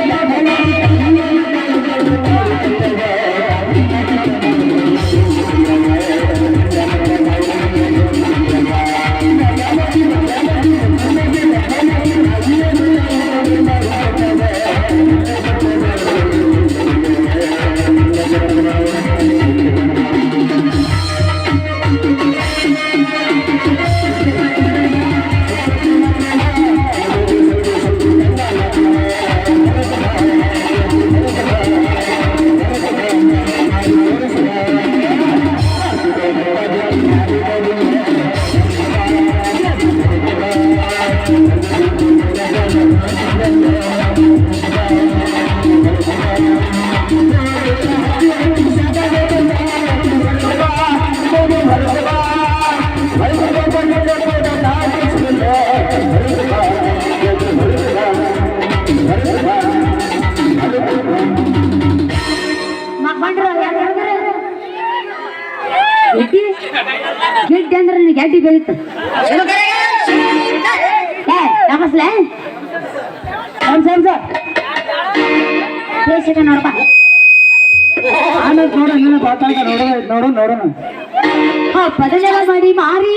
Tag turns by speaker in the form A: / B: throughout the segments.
A: লেখা ಗೆಡ್ಡಿ ಅಂದ್ರೆ ನನಗೆ ಗೆಡ್ಡಿ ಬೆಳೀತು ಏ, ನಮಸ್ಲೆ. ದೇಶದ ನೋಡಪ್ಪ.
B: ಆಮೇಲೆ ನೋಡ ನೋಡು ನೋಡೋಣ ನೋಡು. ನೋಡೋಣ
A: ಹಬ್ಬದೆಲ್ಲ ಮಾಡಿ ಮಾರಿ.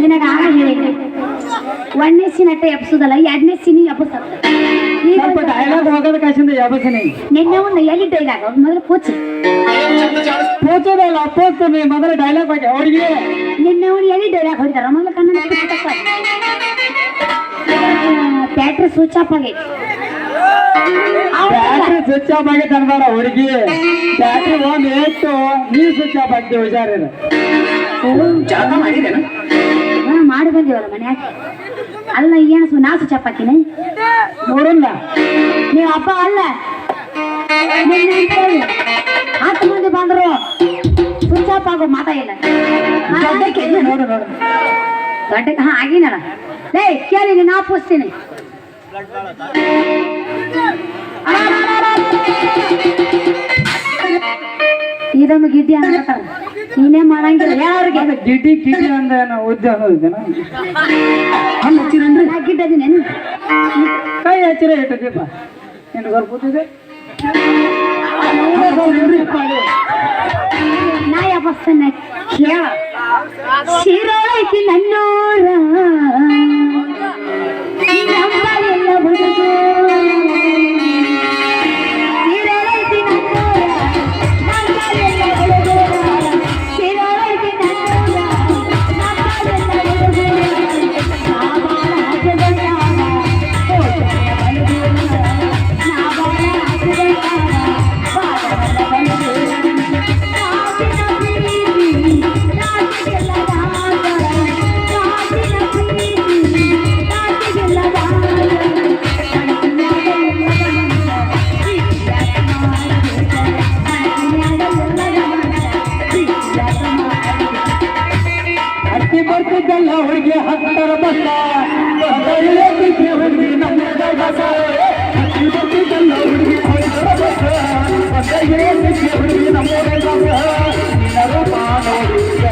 A: ನಿನಗ ಆಗ ಹೇಳಿದ್ದೆ ಒಂದನೇ ಸೀನ್ ಅಟ್ಟೆ ಎಬ್ಸುದಲ್ಲ ಎರಡನೇ ಸೀನಿ ಎಬ್ಸ
B: ಸ್ವಲ್ಪ ಡೈಲಾಗ್ ಹೋಗೋದ ಕಾಸಿಂದ ಯಾಬಸಿನಿ
A: ನಿನ್ನೆ ಒಂದು ಎಲ್ಲಿ ಡೈಲಾಗ್ ಮೊದಲು ಕೂಚಿ
B: ಪೋಚೋದಲ್ಲ ಪೋಚ್ತಾನೆ ಮೊದಲ ಡೈಲಾಗ್ ಬಗ್ಗೆ ಅವ್ರಿಗೆ.
A: ನಿನ್ನೆ ಅವ್ನು ಎಲ್ಲಿ ಡೈಲಾಗ್ ಹೊಡಿತಾರ ಮೊದಲು ಕನ್ನಡ ಬ್ಯಾಟ್ರಿ ಸ್ವಿಚ್ ಆಫ್ ಆಗೈತಿ.
B: ಬ್ಯಾಟ್ರಿ ಸ್ವಿಚ್ ಆಫ್ ಆಗೈತೆ ಅನ್ಬೇಡ ಹುಡುಗಿ. ಬ್ಯಾಟ್ರಿ ಒಂದು ಎಷ್ಟು ನೀ ಸ್ವಿಚ್ ಆಫ್ ಆಗ್ತೀವಿ ಹುಷಾರಿರ.
A: ಹಾ, ಮಾಡಿ ಬಂದೀವಲ್ಲ ಮನ್ಯಾಗ. ಅಲ್ಲ ಏನು ಸು ನಾ ಸ್ವಿಚ್ ಆಫ್ ಹಾಕಿನಿ?
B: ನೋಡಲ್ಲ.
A: ನೀವು ಅಪ್ಪ ಅಲ್ಲ. ಹತ್ತು ಮಂದಿ ಬಂದ್ರು. ಸ್ವಿಚ್ ಆಫ್ ಆಗೋ ಮಾತಾ ಇಲ್ಲ.
B: ನೋಡು ನೋಡು.
A: ದೊಡ್ಡ ಹಾ ಆಗಿನಲ್ಲ. ಲೇ ಕೇಳಿ ನಾ ಪೂಸ್ತೀನಿ ಇದೊಂದು ಗಿಡ್ಡಿ ಅಂತಾರ ನೀನೇ ಮಾಡಂಗಿಲ್ಲ ಯಾರಿಗೆ?
B: ಗಿಡ್ಡಿ ಗಿಡ್ಡಿ ಅಂದ ನಾವು ಉದ್ದ ಅನ್ನೋದಿದ್ದೇನ
A: ಅಲ್ಲ ಹಚ್ಚಿರಂದ್ರೆ ನಾ ಗಿಡ್ಡದಿನಿ
B: ಕೈ ಹಚ್ಚಿರ ಇಟ್ಟು ದೀಪ ನಿನ್ ಗೊತ್ತಿದೆ
A: ನಾ ಯಾವಸ್ತನ್ನ ಕೇಳ ನನ್ನೂರ ನಂಬಲಿಲ್ಲ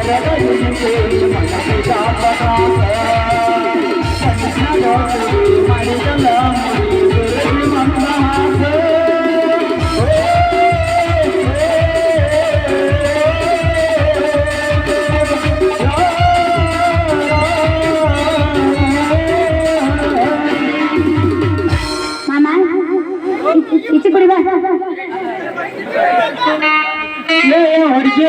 B: ನೋಡಿ ಜಗದ ಹುಡುಗಿ.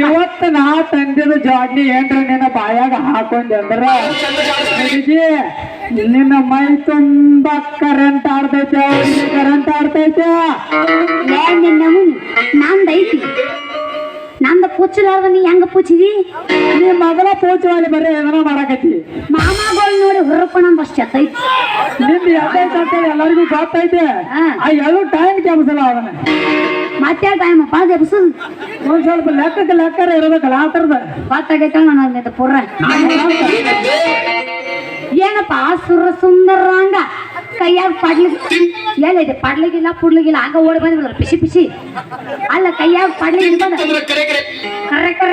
B: ಇವತ್ತು ನಾ ತಂದಿದ ಜಾಡ್ನಿ ಏನ್ರ ನಿನ್ನ ಬಾಯಾಗ ಹಾಕೊಂಡ್ ಅಂದ್ರ ಹುಡುಗಿ ನಿನ್ನ ಮೈ ತುಂಬಾ ಕರೆಂಟ್ ಆಡ್ತೈತೆ ಕರೆಂಟ್ ಆಡ್ತೈತೆ.
A: ನಾನ್ ದೈತಿ. ನಂದೈತಿ ನಂದ ಪುಚ್ಚಲಾರ್ದ ನೀ ಹೆಂಗ ಪುಚ್ಚಿದಿ
B: ನೀ ಮೊದಲ ಪೂಜೆ ಬರೀ ಏನಾರ ಮಾಡಾಕತ್ತಿ
A: ಮಾಮಾಗಳು ನೋಡಿ ಹೊರಕೊಂಡ್ ಅಷ್ಟ ಐತಿ
B: ನಿಂದ ಎದ್ದೈತೆ ಅಂತ ಎಲ್ಲರಿಗೂ ಗೊತ್ತೈತೆ
A: ಹಾ.
B: ಆ ಎರಡು ಟೈಮ್ ಕೆಲ್ಸಲ್ಲ ಅವನ
A: ಮತ್ತೆ ಟೈಮ್ ಪಾದ ಎಬ್ಸುದು
B: ಒಂದ್ ಸ್ವಲ್ಪ ಲೆಕ್ಕಕ್ಕೆ ಲೆಕ್ಕರ ಇರ್ಬೇಕಲ್ಲ ಆ ಥರದ
A: ಗೊತ್ತಾಗೈತಲ್ಲ ನನಗೆ ಪುರ್ರ ಏನಪ್ಪ ಸುರ ಸುಂದರಾಂಗ ಕೈಯಾಗ ಪಡ್ಲಿ ಎಲ್ಲಿದೆ ಪಡ್ಲಿಗಿಲ್ಲ ಪುಡ್ಲಿಗಿಲ್ಲ ಆಗ ಓಡಿ ಬಂದ್ಬಿಡ್ರು ಪಿಸಿ ಪಿಸಿ ಅಲ್ಲ ಕೈಯಾಗ ಪಡ್ಲಿ ಬಂದ ಕರೆ ಕರೆ.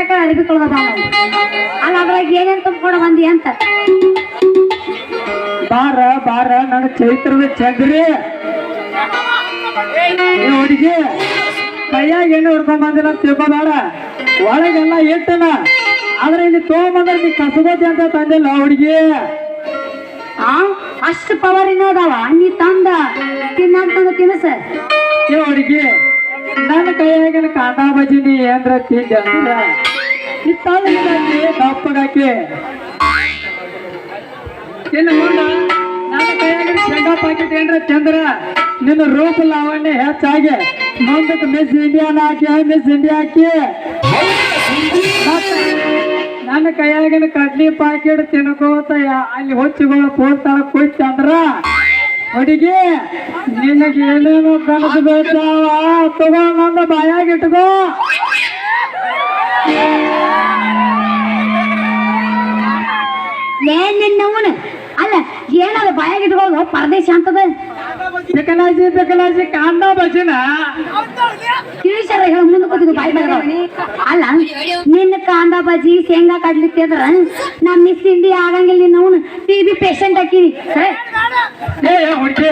A: ಕರೆ ಅರಿವಿ ಕೊಳ್ದ ಅಲ್ಲ ಅದ್ರಾಗ ಏನೇನ್ ತುಂಬ್ಕೊಂಡು ಬಂದಿ ಅಂತ?
B: ಬಾರ ಬಾರ ನನ್ನ ಚೈತ್ರದ ಚಂದ್ರಿ ಹುಡುಗಿ ಕೈಯಾಗ ಎಣ್ಣೆ ಹೊಡ್ಕೊಂಡ್ ಬಂದಿಲ್ಲ ಅಂತ ತಿಳ್ಕೊಬೇಡ. ಒಳಗೆಲ್ಲ ಇಟ್ಟನ. ಆದ್ರೆ ಇಲ್ಲಿ ತೊಗೊಂಬಂದ್ರೆ ನೀ ಕಸಗೋತಿ ಅಂತ ತಂದಿಲ್ಲ ಹುಡುಗಿ.
A: ಆ? ಅಷ್ಟು ಪವರ್ ಇನ್ನೋದವ ನೀ ತಂದ. ತಿನ್ನಂತಂದ ತಿನ್ನಸ
B: ಏ ಹುಡುಗಿ ನನ್ನ ಕೈಯಾಗಿನ ಕಾಟಾ ಬಜಿನಿ ಏನ್ರ ತಿಂದೆ ದಪ್ಪಗಾಕಿ ಚಂದ್ರ ನಿನ್ನ ರೂಪ ಲಾವಣ್ಯ ಹೆಚ್ಚಾಗಿ. ಮುಂದಕ್ಕೆ ಮಿಸ್ ಇಂಡಿಯಾನ ಹಾಕಿ ಮಿಸ್ ಇಂಡಿಯಾ ಹಾಕಿ. ನನ್ನ ಕೈಯಾಗಿನ ಕಡ್ಲಿ ಪಾಕೆಟ್ ತಿನ್ಕೋತ ಅಲ್ಲಿ ಹೊಚ್ಚಿಗಳು ಪೋಸ್ತಾಳ ಕುಯ್ತ ಅಂದ್ರ, ಹುಡುಗಿ, ನಿನಗೆ ಏನೇನು ಕನಸು ಬೇಕಾವ, ತಗೋ ಬಾಯಾಗ ಇಟ್ಕೋ.
A: ಏನ್ ನಿನ್ನವನು? ಅಲ್ಲ ಏನದ ಬಾಯಾಗ ಇಟ್ಕೊಳ್ಳೋದು ಪರದೇಶ ಅಂತದ?
B: ಚಿಕನಾಜಿ ಬೆಕಲಾಜಿ ಕಾಂದ ಭಜನ.
A: ತಿಳಿಸ್ಯಾರ ಹೇಳ, ಮುಂದೆ ಕೂತಿದ್ದು, ಬಾಯಿ ಬೆಳಗಾವ ಅಲ್ಲ, ನಿನ್ನ ಕಾಂದ ಬಜಿ ಶೇಂಗಾ ಕಡ್ಲಿ ತಿಂದ್ರ ನಾ ಮಿಸ್ ಇಂಡಿ ಆಗಂಗಿಲ್ಲ ನಿನ್ನವನು ಟಿ ಬಿ ಪೇಷಂಟ್ ಹಾಕಿನಿ
B: ಹುಡುಗಿ,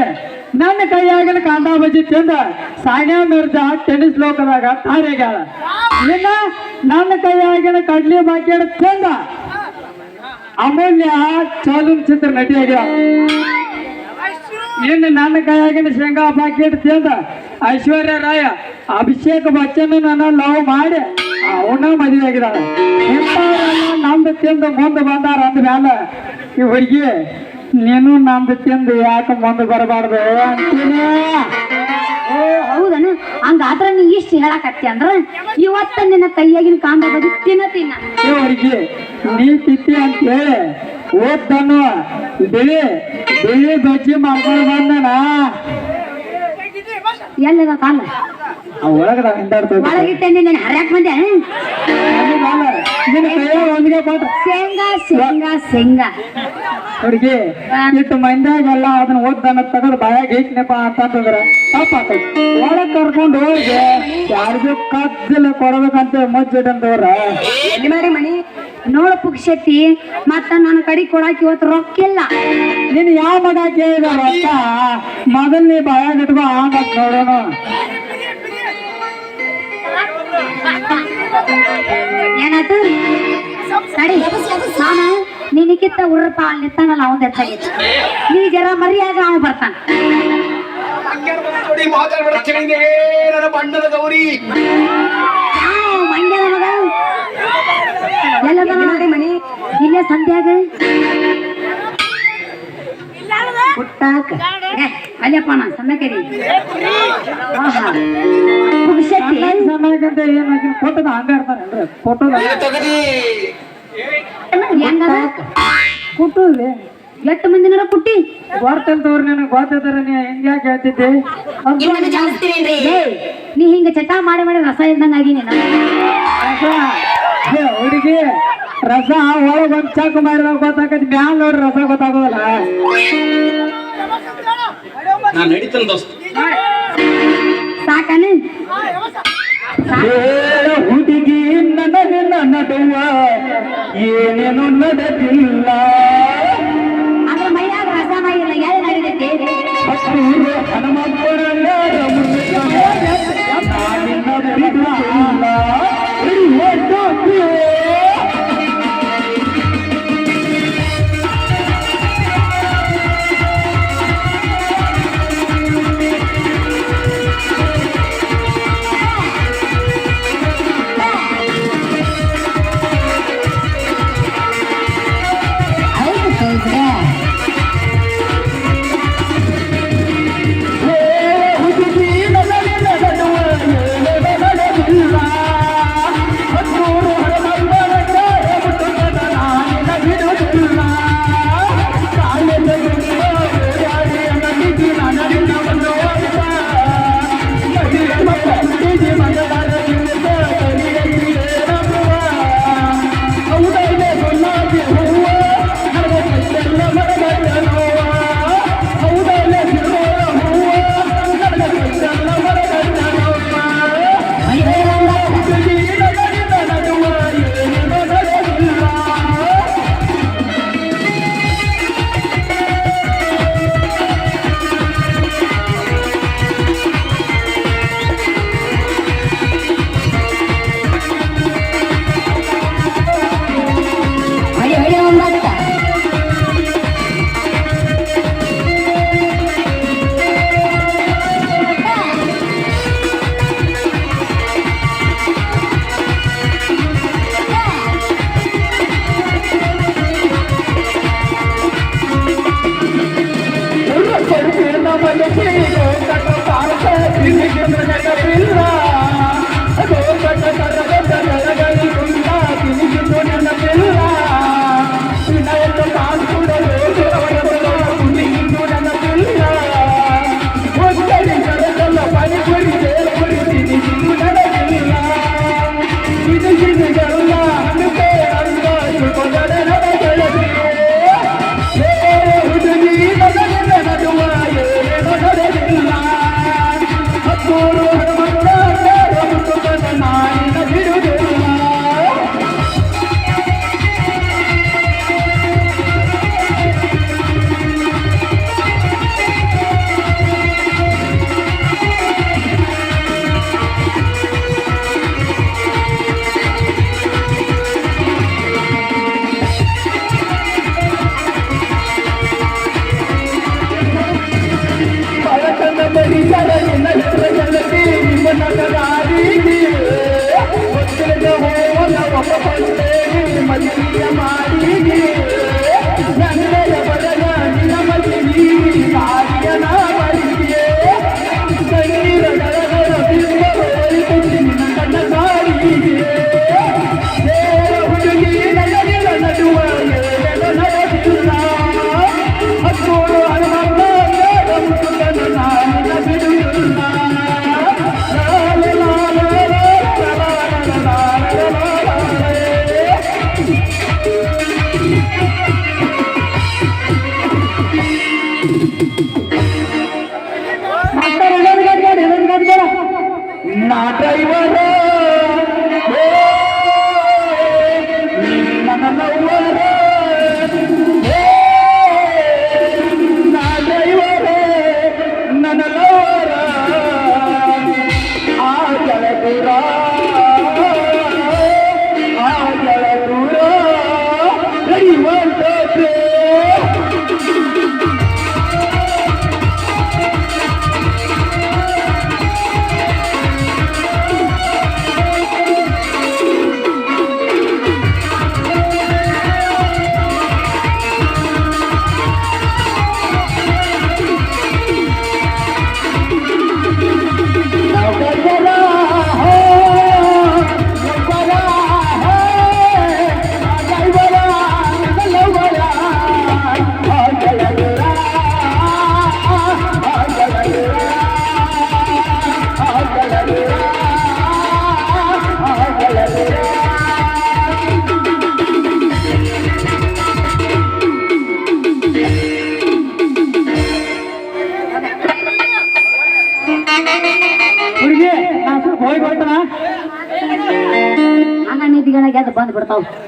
B: ನನ್ನ ಕೈಯಾಗಿನ ಕಾಂದ ಬಜಿ ತಿಂದ ಸಾನಿಯಾ ಮಿರ್ಜಾ ಟೆನ್ನಿಸ್ ಲೋಕದಾಗ ತಾರೆಗ್ಯಾಳ. ನಿನ್ನ ನನ್ನ ಕೈಯಾಗಿನ ಕಡ್ಲಿ ಬಾಕಿ ತಿಂದ ಅಮೂಲ್ಯ ಚಲನಚಿತ್ರ ಚಿತ್ರ ಆಗ್ಯಾಳ. ಇನ್ನು ನನ್ನ ಕೈಯಾಗಿನ ಶೇಂಗಾ ಪ್ಯಾಕೆಟ್ ತಿಂದ. ಐಶ್ವರ್ಯ ರಾಯ ಅಭಿಷೇಕ್ ಬಚ್ಚನ್ ನನ್ನ ಲವ್ ಮಾಡಿ ಅವನ ಮದುವೆ ಇಂಥವ್ರೆಲ್ಲ ನಮ್ದು ತಿಂದು ಮುಂದೆ ಬಂದಾರ ಅಂದ ಮೇಲೆ ಈ ಹುಡುಗಿ ನೀನು ನಂದು ತಿಂದು ಯಾಕೆ ಮುಂದೆ ಬರಬಾರ್ದು ಅಂತೀನಿ
A: ಓ ಹೌದನು? ಹಂಗಾದ್ರ ನೀ ಇಷ್ಟು ಹೇಳಕತ್ತಿ ಅಂದ್ರ ಇವತ್ತ ನಿನ್ನ ಕೈಯಾಗಿನ ಕಾಂಡ ಬಜ್ಜಿ ತಿನ್ನ ತಿನ್ನ
B: ಹುಡುಗಿ ನೀ ತಿತ್ತಿ ಅಂತ ಹೇಳಿ ಓದ್ದನು ಬಿಳಿ ಬಿಳಿ ಬಜ್ಜಿ ಮಾಡ್ಕೊಂಡು ಬಂದನ.
A: ಎಲ್ಲದ ಕಾಲ?
B: ಒಳಗದ ಹಿಂದಾಡ್ತದೆ
A: ಒಳಗಿಟ್ಟೆ ನಿನ್ನ ಹರ್ಯಾಕ್ ಬಂದೆ. ಶೇಂಗಾ ಶೇಂಗಾ ಶೇಂಗಾ.
B: ಹುಡುಗಿ ಇಟ್ಟು ಮಂದ್ಯಾಗೆಲ್ಲ ಅದನ್ನ ತಗದು ಬಾಯಾಗ ಐಕ್ನಪ್ಪ ಅಂತಂದ್ರ. ತಪ್ಪಾಕೈತಿ ಒಳಗ್ ಕರ್ಕೊಂಡು ಹೋಗಿ ಯಾರಿಗೂ ಕದ್ದಲ್ಲ ಕೊಡ್ಬೇಕಂತ
A: ಎಲ್ಲಿ ಮಾಡಿ ಮಣಿ. ನೋಡ ಪುಕ್ಷತಿ ಮತ್ತ ನನ್ನ ಕಡೆ ಕೊಡಾಕ ಇವತ್ತು ರೊಕ್ಕಿಲ್ಲ.
B: ನೀನ್ ಯಾವ ಮಗ ಕೇಳಿದ ರೊಕ್ಕ ಮೊದಲ್ ನೀ ಬಾಯಾಗ ಇಟ್ಕೋ ಆಮತ್ ನೋಡೋಣ.
A: ಏನಾಯ್ತು? ಸರಿ ನಾನು ನಿನಗಿತ್ತ ಉರ್ರಪ್ಪ ಅಲ್ಲಿ ನಿಂತಾನಲ್ಲ ಅವನ್ ಹೆಚ್ಚಾಗಿತ್ತು ನೀ ಜರ ಮರಿಯಾಗ ಅವ ಬರ್ತಾನ.
C: ಮಾತಾಡ್ಬೇಡ ನನ್ನ ಬಣ್ಣದ ಗೌರಿ.
A: ಮಂಡ್ಯದ ಮಗ. ಎಲ್ಲದ ನೋಡಿ ಮನಿ ಇಲ್ಲೇ ಸಂಧ್ಯಾಗ. ಪುಟ್ಟಾಕ ಏ, ಅಲ್ಲಪ್ಪ ನಾ ಸಣ್ಣಕರಿ ಆಹಾ ಪುಕ್ಷತಿ
B: ಚೆನ್ನಾಗಂತ ಏನಾಗಿ ಫೋಟೋದ ಹಂಗ ಇರ್ತಾರೇನ್ರಿ ಫೋಟೋದ
A: ಹೆಂಗದ
B: ಕುಟ್ಟುದ್ರಿ
A: ಎಷ್ಟು ಮಂದಿನಾರ ಕುಟ್ಟಿ?
B: ಗೊತ್ತಂತವ್ರು ನಿನಗೆ ಗೊತ್ತಿದ್ರೆ ನೀ ಹಿಂಗ್ಯಾಕೆ ಹೇಳ್ತಿದ್ದೆ?
A: ಏ, ನೀ ಹಿಂಗ ಚಟ ಮಾಡಿ ಮಾಡಿ ರಸ ಇದ್ದಂಗ ಆಗೀನಿ ನೀನು.
B: ಹುಡುಗಿ ರಸ ಒಳಗ್ ಒಂದ್ ಚಾಕು ಮಾಡಿದಾಗ ಗೊತ್ತಾಗತ್ತೆ ಮ್ಯಾಲ ನೋಡ್ರಿ ರಸ ಗೊತ್ತಾಗೋದಲ್ಲ.
C: ನಾನು ನಡೀತಾನೆ ದೋಸ್ತ.
A: ಸಾಕನು?
B: ಹುಡುಗಿ ನನ್ನ ನಿನ್ನ ನಡುವ ಏನೇನು ನಡೆದಿಲ್ಲ.
C: করো। Oh.